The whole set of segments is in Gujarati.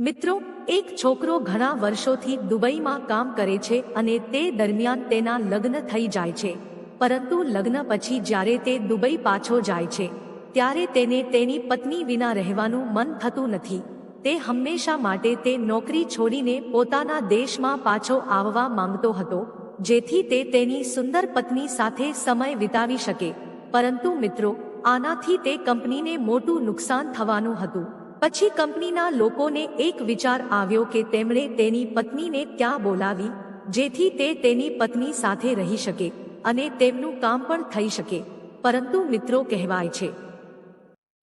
મિત્રો, એક છોકરો ઘણા વર્ષોથી દુબઈમાં કામ કરે છે અને તે દરમિયાન તેના લગ્ન થઈ જાય છે. પરંતુ લગ્ન પછી જ્યારે તે દુબઈ પાછો જાય છે, ત્યારે તેને તેની પત્ની વિના રહેવાનું મન થતું નથી. તે હંમેશા માટે તે નોકરી છોડીને પોતાના દેશમાં પાછો આવવા માંગતો હતો, જેથી તે તેની સુંદર પત્ની સાથે સમય વિતાવી શકે. પરંતુ મિત્રો, આનાથી તે કંપનીને મોટું નુકસાન થવાનું હતું. પછી કંપનીના લોકોને એક વિચાર આવ્યો કે તેમણે તેની પત્નીને ત્યાં બોલાવી, જેથી તે તેની પત્ની સાથે રહી શકે અને તેમનું કામ પણ થઈ શકે. પરંતુ મિત્રો કહેવાય છે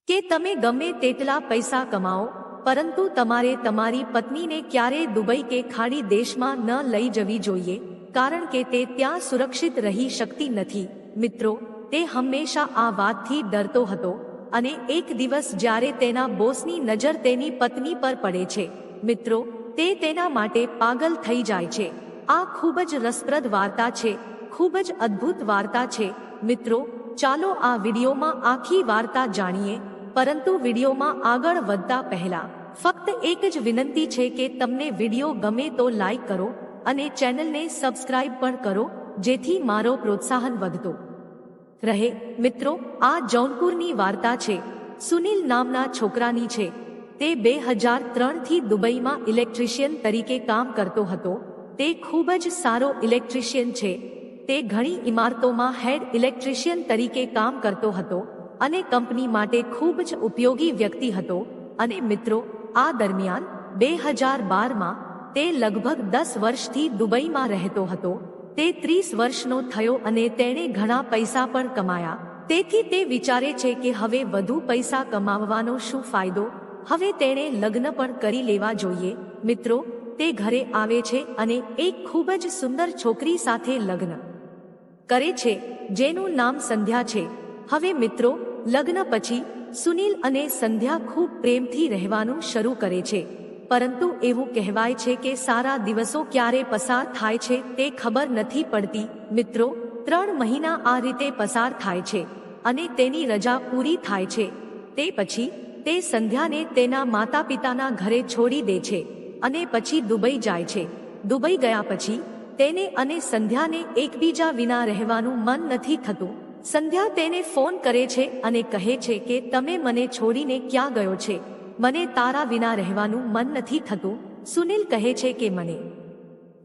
કે તમે ગમે તેટલા પૈસા કમાઓ, પરંતુ તમારે તમારી પત્નીને ક્યારે દુબઈ કે ખાડી દેશમાં ન લઈ જવી જોઈએ, કારણ કે તે ત્યાં સુરક્ષિત રહી શકતી નથી. મિત્રો, તે હંમેશા આ વાતથી ડરતો હતો. અને એક દિવસ જ્યારે તેના બોસની નજર તેની પત્ની પર પડે છે, મિત્રો, તે તેના માટે પાગલ થઈ જાય છે. આ ખૂબ જ રસપ્રદ વાર્તા છે, ખૂબ જ અદ્ભુત વાર્તા છે. મિત્રો, ચાલો આ વિડીયોમાં આખી વાર્તા જાણીએ, પરંતુ વિડીયોમાં આગળ વધતા પહેલા, ફક્ત એક જ વિનંતી છે કે તમને વીડિયો ગમે તો લાઈક કરો અને ચેનલને સબસ્ક્રાઇબ પણ કરો, જેથી મારો પ્રોત્સાહન વધતો. રહે, મિત્રો, આ જૌનપુરની વાર્તા છે. સુનિલ નામના છોકરાની છે. તે બે હજાર ત્રણથી દુબઈમાં ઇલેક્ટ્રિશિયન તરીકે કામ કરતો હતો. તે ખૂબ જ સારો ઇલેક્ટ્રિશિયન છે. તે ઘણી ઇમારતોમાં હેડ ઇલેક્ટ્રિશિયન તરીકે કામ કરતો હતો અને કંપની માટે ખૂબ જ ઉપયોગી વ્યક્તિ હતો. અને મિત્રો, આ દરમિયાન બે હજાર બારમાં તે લગભગ દસ વર્ષથી દુબઈમાં રહેતો હતો. તે ત્રીસ વર્ષનો થયો અને તેણે ઘણા પૈસા પણ કમાયા. તેથી તે વિચારે છે કે હવે વધુ પૈસા કમાવવાનો શું ફાયદો? હવે તેણે લગ્ન પણ કરી લેવા જોઈએ. મિત્રો, તે ઘરે આવે છે અને એક ખૂબ જ સુંદર છોકરી સાથે લગ્ન કરે છે, જેનું નામ સંધ્યા છે. હવે મિત્રો, લગ્ન પછી સુનિલ અને સંધ્યા ખૂબ પ્રેમથી રહેવાનું શરૂ કરે છે. પરંતુ એવું કહેવાય છે કે સારા દિવસો ક્યારે પસાર થાય છે તે ખબર નથી પડતી. મિત્રો, ત્રણ મહિના આ રીતે પસાર થાય છે અને તેની રજા પૂરી થાય છે. તે પછી, તે સંધ્યાને તેના માતા પિતાના ઘરે છોડી દે છે અને પછી દુબઈ જાય છે. દુબઈ ગયા પછી, તેને અને સંધ્યાને એકબીજા વિના રહેવાનું મન નથી થતું. સંધ્યા તેને ફોન કરે છે અને કહે છે કે, તમે મને છોડીને ક્યાં ગયો છે? મને તારા વિના રહેવાનું મન નથી થતું. સુનિલ કહે છે કે મને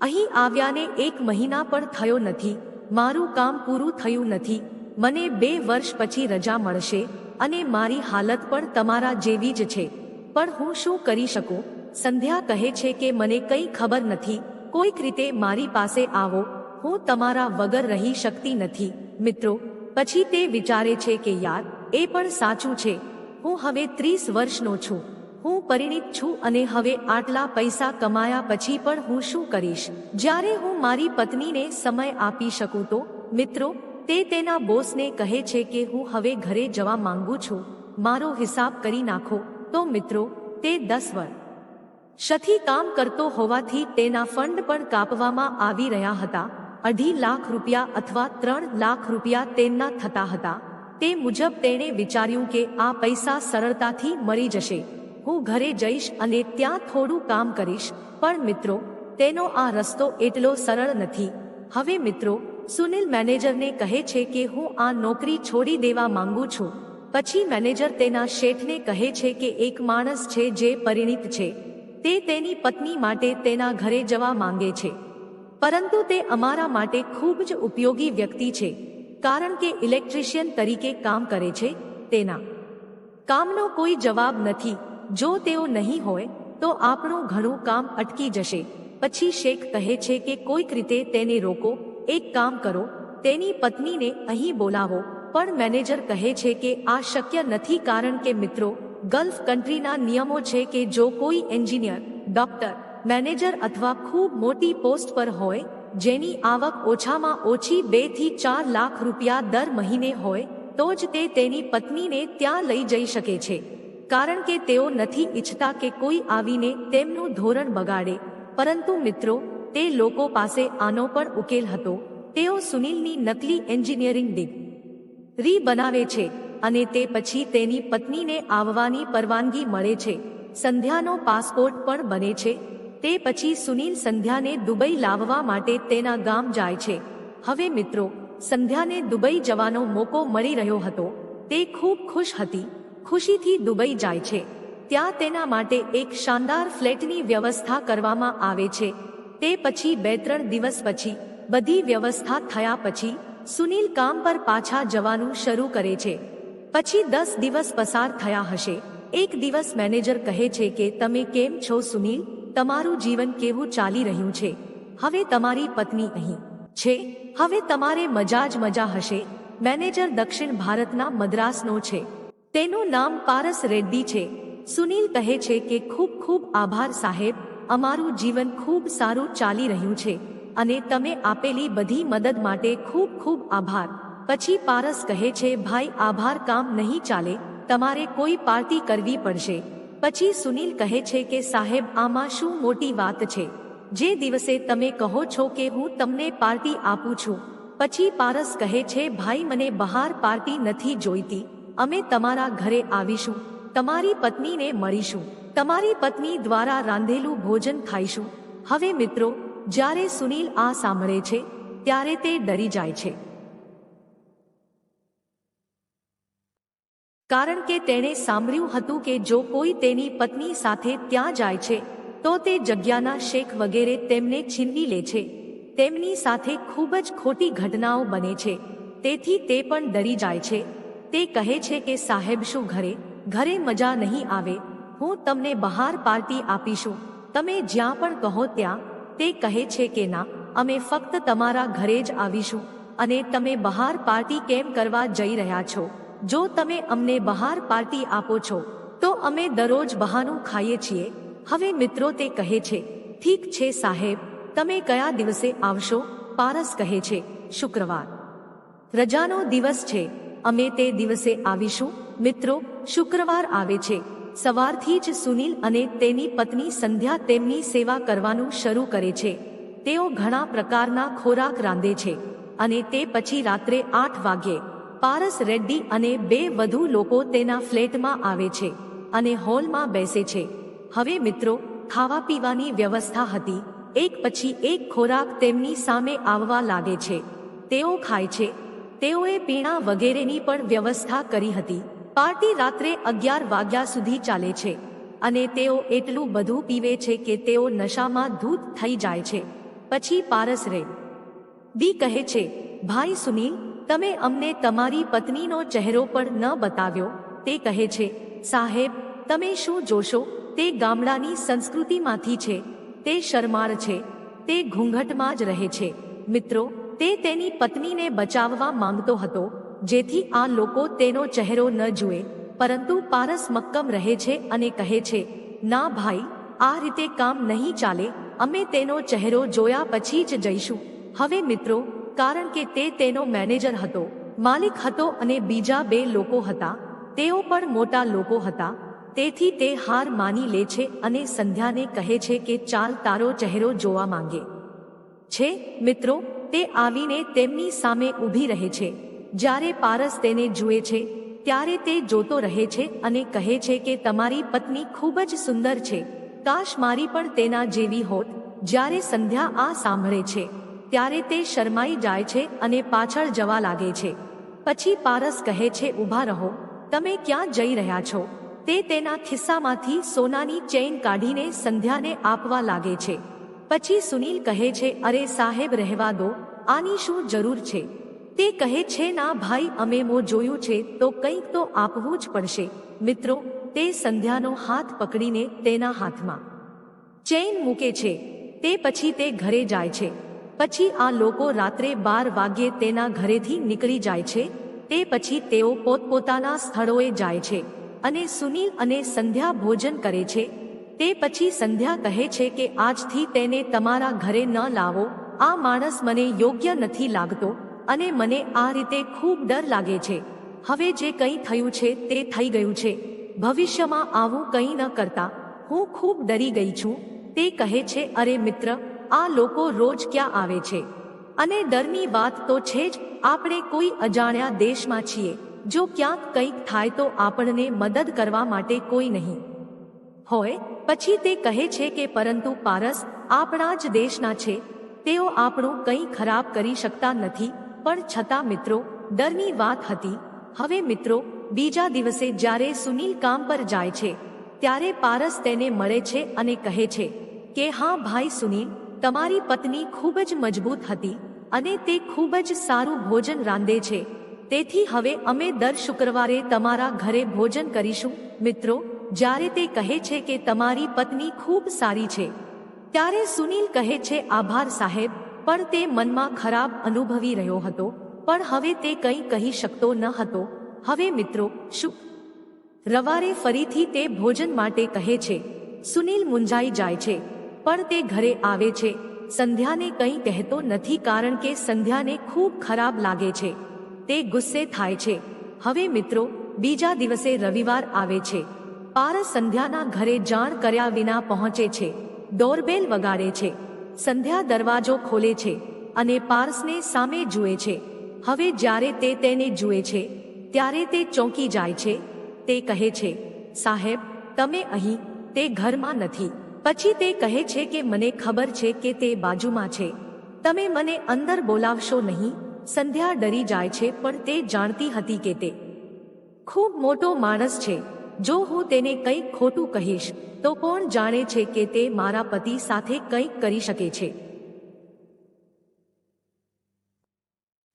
અહીં આવ્યાને એક મહિના પણ થયો નથી. મારું કામ પૂરું થયું નથી. મને બે વર્ષ પછી રજા મળશે અને મારી હાલત પણ તમારા જેવી જ છે. પણ હું શું કરી શકું? સંધ્યા કહે છે કે મને કંઈ ખબર નથી. કોઈક રીતે મારી પાસે આવો. હું તમારા વગર રહી શકતી નથી. મિત્રો, પછી તે વિચારે છે કે યાર, એ પણ સાચું છે. હું હવે ત્રીસ વર્ષનો છું. હું પરિણિત છું અને હવે આટલા પૈસા કમાયા પછી પણ હું શું કરીશ? જ્યારે હું મારી પત્નીને સમય આપી શકું તો? મિત્રો, તે તેના બોસને કહે છે કે હું હવે ઘરે જવા માંગુ છું. મારો હિસાબ કરી નાખો. તો મિત્રો, તે દસ વર્ષ શથી કામ કરતો હોવાથી તેના ફંડ પણ કાપવામાં આવી રહ્યા હતા. અઢી લાખ રૂપિયા અથવા ત્રણ લાખ રૂપિયા તેમના થતા હતા. તે મુજબ તેણે વિચાર્યું કે આ પૈસા સરળતાથી મળી જશે. હું ઘરે જઈશ અને ત્યાં થોડું કામ કરીશ. પણ મિત્રો, તેનો આ રસ્તો એટલો સરળ નથી. હવે મિત્રો, સુનિલ મેનેજરને કહે છે કે હું આ નોકરી છોડી દેવા માંગુ છું. પછી મેનેજર તેના શેઠને કહે છે કે એક માણસ છે જે પરિણિત છે. તે તેની પત્ની માટે તેના ઘરે જવા માંગે છે. પરંતુ તે અમારા માટે ખૂબ જ ઉપયોગી વ્યક્તિ છે. કારણ કે ઇલેક્ટ્રિશિયન તરીકે કામ કરે છે, તેના કામનો કોઈ જવાબ નથી. જો તેઓ નહીં હોય, તો આપણું ઘણું કામ અટકી જશે. પછી શેખ કહે છે કે કોઈક રીતે તેને રોકો, એક કામ કરો, તેની પત્નીને અહીં બોલાવો. પણ મેનેજર કહે છે કે આ શક્ય નથી કારણ કે મિત્રો, ગલ્ફ કન્ટ્રીના નિયમો છે કે જો કોઈ એન્જિનિયર, ડોક્ટર, મેનેજર અથવા ખૂબ મોટી પોસ્ટ પર હોય જેની આવક ઓછામાં ઓછી બેથી ચાર લાખ રૂપિયા દર મહિને હોય, તો જ તે તેની પત્નીને ત્યાં લઈ જઈ શકે છે. કારણ કે તેઓ નથી ઈચ્છતા કે કોઈ આવીને તેમનું ધોરણ બગાડે. પરંતુ મિત્રો, તે લોકો પાસે આનો પણ ઉકેલ હતો. તેઓ સુનિલની નકલી એન્જિનિયરિંગ ડિગ્રી બનાવે છે અને તે પછી તેની પત્નીને આવવાની પરવાનગી મળે છે. સંધ્યાનો પાસપોર્ટ પણ બને છે. તે પછી સુનિલ સંધ્યાને દુબઈ લાવવા માટે તેના ગામ જાય છે. હવે મિત્રો, સંધ્યાને દુબઈ જવાનો મોકો મળી રહ્યો હતો. તે ખૂબ ખુશ હતી. ખુશીથી દુબઈ જાય છે. ત્યાં તેના માટે એક શાનદાર ફ્લેટની વ્યવસ્થા કરવામાં આવે છે. તે પછી બે ત્રણ દિવસ પછી, બધી વ્યવસ્થા થયા પછી, સુનિલ કામ પર પાછા જવાનું શરૂ કરે છે. પછી દસ દિવસ પસાર થયા હશે. એક દિવસ મેનેજર કહે છે કે, તમે કેમ છો સુનિલ? તમારું જીવન કેવું ચાલી રહ્યું છે? હવે તમારી પત્ની અહીં છે. હવે તમારે મજા જ મજા હશે. મેનેજર દક્ષિણ ભારતના મદ્રાસનો છે. તેનું નામ પારસ રેડ્ડી છે. સુનિલ કહે છે કે ખૂબ ખૂબ આભાર સાહેબ. અમારું જીવન ખૂબ સારું ચાલી રહ્યું છે. અને તમે આપેલી બધી મદદ માટે ખૂબ ખૂબ આભાર. પછી પારસ કહે છે, ભાઈ, આભાર કામ નહીં ચાલે. તમારે કોઈ પાર્ટી કરવી પડશે. પછી સુનિલ કહે છે કે, સાહેબ, આમાં શું મોટી વાત છે? જે દિવસે તમે કહો છો કે હું તમને પાર્ટી આપું છું. પછી પારસ કહે છે, ભાઈ, મને બહાર પાર્ટી નથી જોઈતી. અમે તમારા ઘરે આવીશું. તમારી પત્નીને મળીશું. તમારી પત્ની દ્વારા રાંધેલું ભોજન ખાઈશું. હવે મિત્રો, જ્યારે સુનિલ આ સાંભળે છે, ત્યારે તે ડરી જાય છે. કારણ કે તેણે સાંભળ્યું હતું કે જો કોઈ તેની પત્ની સાથે ત્યાં જાય છે, તો તે જગ્યાના શેખ વગેરે તેમને છીનવી લે છે. તેમની સાથે ખૂબ જ ખોટી ઘટનાઓ બને છે. તેથી તે પણ ડરી જાય છે. તે કહે છે કે, સાહેબ, શું ઘરે? ઘરે મજા નહીં આવે. હું તમને બહાર પાર્ટી આપીશું. તમે જ્યાં પણ કહો ત્યાં. તે કહે છે કે, ના, અમે ફક્ત તમારા ઘરે જ આવીશું. અને તમે બહાર પાર્ટી કેમ કરવા જઈ રહ્યા છો? જો તમે અમને બહાર પાર્ટી આપો છો, તો અમે દરરોજ બહાનું ખાઈએ છીએ. હવે મિત્રો તે કહે છે, ઠીક છે સાહેબ, તમે કયા દિવસે આવશો? પારસ કહે છે, શુક્રવાર. રજાનો દિવસ છે, અમે તે દિવસે આવીશું. મિત્રો, શુક્રવાર આવે છે. સવારથી જ સુનિલ અને તેની પત્ની સંધ્યા તેમની સેવા કરવાનું શરૂ કરે છે. તેઓ ઘણા પ્રકારના ખોરાક રાંધે છે અને તે પછી રાત્રે આઠ વાગ્યે પારસ રેડ્ડી અને બે વધુ લોકો તેના ફ્લેટમાં આવે છે અને હોલમાં બેસે છે. હવે મિત્રો, ખાવા પીવાની વ્યવસ્થા હતી. એક પછી એક ખોરાક તેમની સામે આવવા લાગે છે. તેઓ ખાય છે. તેઓએ પીણા વગેરેની પણ વ્યવસ્થા કરી હતી. પાર્ટી રાત્રે અગિયાર વાગ્યા સુધી ચાલે છે. અને તેઓ એટલું બધું પીવે છે કે તેઓ નશામાં ધૂત થઈ જાય છે. પછી પારસ રે બી કહે છે, ભાઈ સુનીલ તમે અમને તમારી પત્નીનો ચહેરો પણ ન બતાવ્યો, તે કહે છે, સાહેબ, તમે શું જોશો? તે ગામડાની સંસ્કૃતિમાંથી છે, તે શરમાળ છે, તે ઘૂંઘટમાં જ રહે છે. મિત્રો, તે તેની પત્નીને બચાવવા માંગતો હતો, જેથી આ લોકો તેનો ચહેરો ન જુએ, પરંતુ પારસ મક્કમ રહે છે અને કહે છે, ના ભાઈ, આ રીતે કામ નહીં ચાલે, અમે તેનો ચહેરો જોયા પછી જ જઈશું. હવે મિત્રો કારણ કે તે તેનો મેનેજર હતો. માલિક હતો અને બીજા બે લોકો હતા. તેઓ પણ મોટા લોકો હતા. તેથી તે હાર માની લે છે અને સંધ્યાને કહે છે કે, ચાલ, તારો ચહેરો જોવા માંગે. છે, મિત્રો, તે આવીને તેમની સામે ઊભી રહે છે. જ્યારે પારસ તેને જુએ છે, ત્યારે તે જોતો રહે છે અને કહે છે કે, તમારી પત્ની ખૂબ જ સુંદર છે. કાશ મારી પણ તેના જેવી હોત, જ્યારે સંધ્યા આ સાંભળે છે. ત્યારે તે શરમાઈ જાય છે અને પાછળ જવા લાગે છે. પછી પારસ કહે છે ઊભા રહો. તમે ક્યાં જઈ રહ્યા છો? તે તેના ખિસ્સામાંથી સોનાની ચેઇન કાઢીને સંધ્યાને આપવા લાગે છે. પછી સુનીલ કહે છે, અરે સાહેબ, રહેવા દો. આની શું જરૂર છે? તે કહે છે, ના ભાઈ, અમે મો જોયું છે, તો કંઈક તો આપવું જ પડશે. મિત્રો, તે સંધ્યાનો હાથ પકડીને તેના હાથમાં. ચેઇન મૂકે છે. તે પછી તે ઘરે જાય છે. પછી આ લોકો રાત્રે બાર વાગ્યે તેના ઘરેથી નીકળી જાય છે, તે પછી તેઓ પોતપોતાના સ્થળોએ જાય છે અને સુનીલ અને સંધ્યા ભોજન કરે છે. તે પછી સંધ્યા કહે છે કે આજથી તેને તમારા ઘરે ન લાવો, આ માણસ મને યોગ્ય નથી લાગતો અને મને આ રીતે ખૂબ ડર લાગે છે. હવે જે કંઈ થયું છે તે થઈ ગયું છે. ભવિષ્યમાં આવું કંઈ ન કરતા, હું ખૂબ ડરી ગઈ છું. તે કહે છે, અરે મિત્ર આ લોકો રોજ ક્યાં આવે છે? અને ડરની વાત તો છે જ, આપણે કોઈ અજાણ્યા દેશમાં છીએ, જો ક્યાંક કંઈક થાય તો આપણને મદદ કરવા માટે કોઈ નહીં. હોય, પછી તે કહે છે કે પરંતુ પારસ, આપણા જ દેશના છે, તેઓ આપણું કંઈ ખરાબ કરી શકતા નથી, પણ છતાં મિત્રો, ડરની વાત હતી. હવે મિત્રો, બીજા દિવસે જ્યારે સુનિલ કામ પર જાય છે, ત્યારે પારસ તેને મળે છે અને કહે છે કે, હા ભાઈ સુનિલ તમારી પત્ની ખૂબ જ મજબૂત હતી અને તે ખૂબ જ સારું ભોજન રાંધે છે. તેથી હવે અમે દર શુક્રવારે તમારા ઘરે ભોજન કરીશું. મિત્રો, જ્યારે તે કહે છે કે તમારી પત્ની ખૂબ સારી છે, ત્યારે સુનિલ કહે છે, આભાર સાહેબ, પણ તે મનમાં ખરાબ અનુભવી રહ્યો હતો, પણ હવે તે કંઈ કહી શકતો ન હતો. હવે મિત્રો શું રવારે ફરીથી તે ભોજન માટે કહે છે. સુનિલ મુંજાઈ જાય છે. પણ તે ઘરે આવે છે. સંધ્યાને કંઈ કહેતો નથી કારણ કે સંધ્યાને ખૂબ ખરાબ લાગે છે. તે ગુસ્સે થાય છે. હવે મિત્રો, બીજા દિવસે રવિવાર આવે છે. પારસ સંધ્યાના ઘરે જાણ કર્યા વિના પહોંચે છે. ડોરબેલ વગાડે છે. સંધ્યા દરવાજો ખોલે છે અને પારસને સામે જુએ છે. હવે જ્યારે તે તેને જુએ છે, ત્યારે તે ચોંકી જાય છે. તે કહે છે, સાહેબ, તમે અહીં, તે ઘરમાં નથી. પછી તે કહે છે કે મને ખબર છે કે તે બાજુમાં છે. તમે મને અંદર બોલાવશો નહીં, સંધ્યા ડરી જાય છે, પણ તે જાણતી હતી કે તે ખૂબ મોટો માણસ છે. જો હું તેને કંઈક ખોટું કહીશ, તો કોણ જાણે છે કે તે મારા પતિ સાથે કંઈક કરી શકે છે.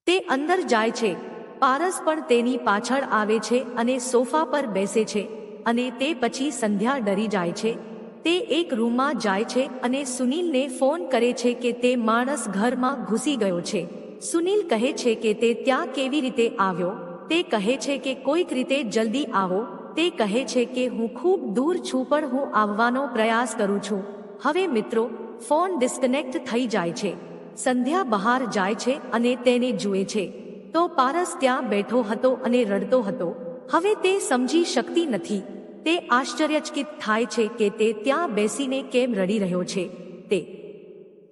તે અંદર જાય છે. પારસ પણ તેની પાછળ આવે છે અને સોફા પર બેસે છે અને તે પછી સંધ્યા ડરી જાય છે તે એક રૂમમાં જાય છે અને સુનિલને ફોન કરે છે કે તે માણસ ઘરમાં ઘૂસી ગયો છે. સુનિલ કહે છે કે તે ત્યાં કેવી રીતે આવ્યો? તે કહે છે કે કોઈક રીતે જલ્દી આવો. તે કહે છે કે હું ખૂબ દૂર છું પણ હું આવવાનો પ્રયાસ કરું છું. હવે મિત્રો, ફોન ડિસ્કનેક્ટ થઈ જાય છે. સંધ્યા બહાર જાય છે અને તેને જુએ છે. તો પારસ ત્યાં બેઠો હતો અને રડતો હતો. હવે તે સમજી શકતી નથી. તે આશ્ચર્યચકિત થાય છે કે તે ત્યાં બેસીને કેમ રડી રહ્યો છે. તે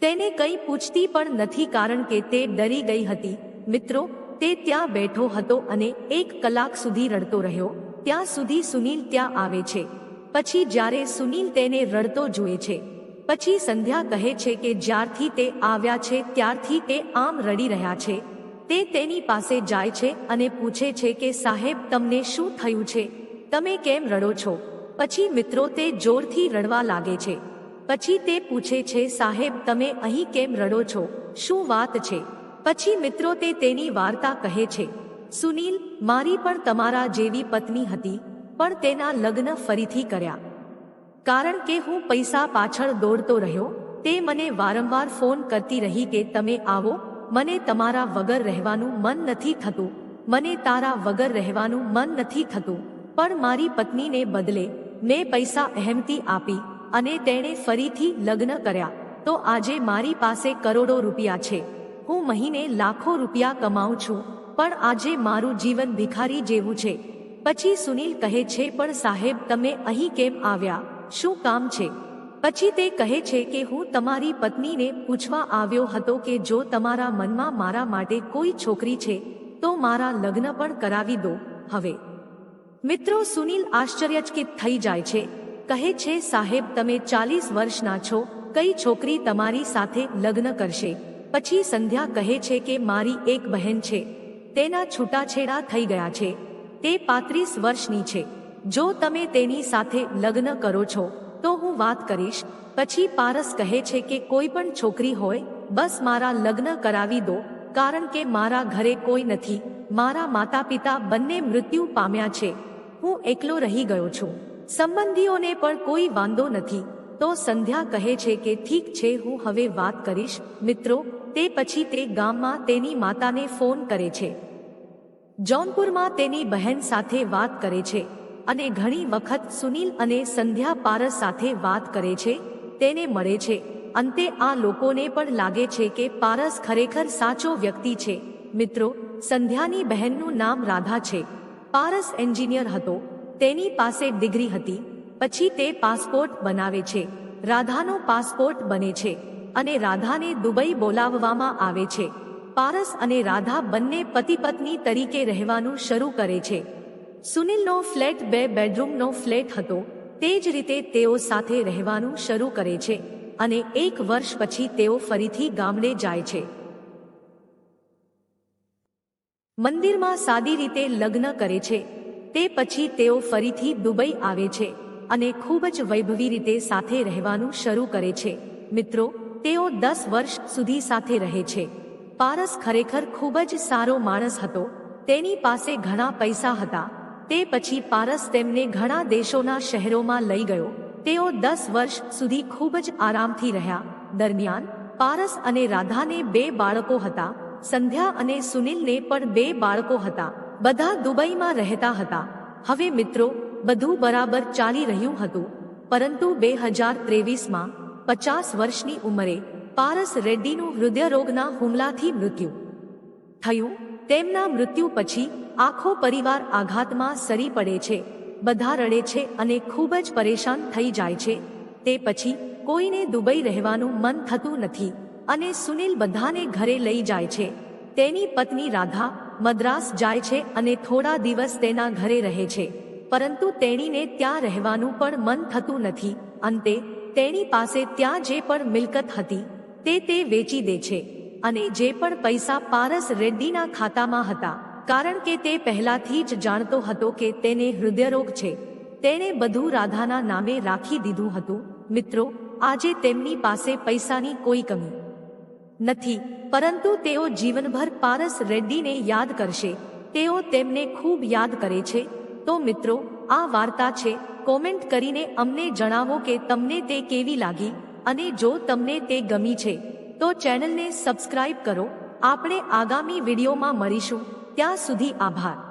તેને કંઈ પૂછતી પણ નથી કારણ કે તે ડરી ગઈ હતી. મિત્રો, તે ત્યાં બેઠો હતો અને એક કલાક સુધી રડતો રહ્યો. ત્યાં સુધી સુનિલ ત્યાં આવે છે. પછી જ્યારે સુનિલ તેને રડતો જુએ છે, પછી સંધ્યા કહે છે કે જ્યારથી તે આવ્યા છે ત્યારથી તે આમ રડી રહ્યા છે. તે તેની પાસે જાય છે અને પૂછે છે કે સાહેબ, તમને શું થયું છે? તમે કેમ રડો છો? પછી મિત્રો તે જોરથી રડવા લાગે છે. પછી તે પૂછે છે, સાહેબ, તમે અહીં કેમ રડો છો? શું વાત છે? પછી મિત્રો તે તેની વાર્તા કહે છે, સુનિલ, મારી પણ તમારા જેવી પત્ની હતી, પણ તેના લગ્ન ફરીથી કર્યા. કારણ કે હું પૈસા પાછળ દોડતો રહ્યો, તે મને વારંવાર ફોન કરતી રહી કે તમે આવો, મને તમારા વગર રહેવાનું મન નથી થતું, મને તારા વગર રહેવાનું મન નથી થતું. પણ મારી પત્નીને બદલે મેં પૈસા અહેમતી આપી અને તેણે ફરીથી લગ્ન કર્યા. તો આજે મારી પાસે કરોડો રૂપિયા છે. હું મહિને લાખો રૂપિયા કમાઉં છું, પણ આજે મારું જીવન ભિખારી જેવું છે. પછી સુનિલ કહે છે, પણ સાહેબ, તમે અહીં કેમ આવ્યા? શું કામ છે? પછી તે કહે છે કે, હું તમારી પત્નીને પૂછવા આવ્યો હતો કે જો તમારા મનમાં મારા માટે કોઈ છોકરી છે, તો મારા લગ્ન પણ કરાવી દો. હવે મિત્રો, સુનિલ આશ્ચર્યચકિત થઈ જાય છે. કહે છે, સાહેબ, તમે ચાલીસ વર્ષના છો. કઈ છોકરી તમારી સાથે લગ્ન કરશે? પછી સંધ્યા કહે છે કે, મારી એક બહેન છે. તેના છૂટાછેડા થઈ ગયા છે. તે પાંત્રીસ વર્ષની છે. જો તમે તેની સાથે લગ્ન કરો છો, તો હું વાત કરીશ. પછી પારસ કહે છે કે, કોઈ પણ છોકરી હોય, બસ મારા લગ્ન કરાવી દો. કારણ કે મારા ઘરે કોઈ નથી. મારા માતા પિતા બંને મૃત્યુ પામ્યા છે. હું એકલો રહી ગયો છું. સંબંધીઓને પણ કોઈ વાંધો નથી. તો સંધ્યા કહે છે કે ઠીક છે, હું હવે વાત કરીશ. મિત્રો, તે પછી તે ગામમાં તેની માતાને ફોન કરે છે. જૌનપુરમાં તેની બહેન સાથે વાત કરે છે. અને ઘણી વખત સુનિલ અને સંધ્યા પારસ સાથે વાત કરે છે. તેને મળે છે. અંતે આ લોકોને પણ લાગે છે કે પારસ ખરેખર સાચો વ્યક્તિ છે. મિત્રો, સંધ્યાની બહેનનું નામ રાધા છે. પારસ એન્જિનિયર હતો, તેની પાસે ડિગ્રી હતી, પછી તે પાસપોર્ટ બનાવે છે, રાધાનો પાસપોર્ટ બને છે, અને રાધાને દુબઈ બોલાવવામાં આવે છે. પારસ અને રાધા બંને પતિ પત્ની તરીકે રહેવાનું શરૂ કરે છે. સુનિલનો ફ્લેટ બે બેડરૂમનો ફ્લેટ હતો, તે જ રીતે તેઓ સાથે રહેવાનું શરૂ કરે છે, અને એક વર્ષ પછી તેઓ ફરીથી ગામડે જાય છે. મંદિરમાં સાદી રીતે લગ્ન કરે છે. તે પછી તેઓ ફરીથી દુબઈ આવે છે અને ખૂબ જ વૈભવી રીતે સાથે રહેવાનું શરૂ કરે છે. મિત્રો, તેઓ દસ વર્ષ સુધી સાથે રહે છે. પારસ ખરેખર ખૂબ જ સારો માણસ હતો. તેની પાસે ઘણા પૈસા હતા. તે પછી પારસ તેમને ઘણા દેશોના શહેરોમાં લઈ ગયો. તેઓ દસ વર્ષ સુધી ખૂબ જ આરામથી રહ્યા. દરમિયાન પારસ અને રાધાને બે બાળકો હતા. સંધ્યા અને સુનિલને પણ બે બાળકો હતા. બધા દુબઈમાં રહેતા હતા. હવે મિત્રો, બધું બરાબર ચાલી રહ્યું હતું. પરંતુ બે હજાર ત્રેવીસમાં પચાસ વર્ષની ઉંમરે પારસ રેડ્ડીનું હૃદયરોગના હુમલાથી મૃત્યુ થયું. તેમના મૃત્યુ પછી આખો પરિવાર આઘાતમાં સરી પડે છે. બધા રડે છે અને ખૂબ જ પરેશાન થઈ જાય છે. તે પછી કોઈને દુબઈ રહેવાનું મન થતું નથી. અને સુનિલ બધાને ઘરે લઈ જાય છે. તેની પત્ની રાધા મદ્રાસ જાય છે અને થોડા દિવસ તેના ઘરે રહે છે. પરંતુ તેણીને ત્યાં રહેવાનું પણ મન થતું નથી. અંતે, તેણી પાસે ત્યાં જે પણ મિલકત હતી, તે તે વેચી દે છે. અને જે પણ પૈસા પારસ રેડ્ડીના ખાતામાં હતા, કારણ કે તે પહેલાથી જ જાણતો હતો કે તેને હૃદયરોગ છે. તેણે બધું રાધાના નામે રાખી દીધું હતું. મિત્રો, આજે તેમની પાસે પૈસાની કોઈ કમી નથી, પરંતુ તેઓ જીવનભર પારસ રેડ્ડીને યાદ કરશે. તેઓ તેમને ખૂબ યાદ કરે છે. તો મિત્રો, આ વાર્તા છે. કોમેન્ટ કરીને અમને જણાવો કે તમને તે કેવી લાગી અને જો તમને તે ગમી છે, તો ચેનલને સબસ્ક્રાઇબ કરો. આપણે આગામી વિડીયોમાં મળીશું. ત્યાં સુધી આભાર.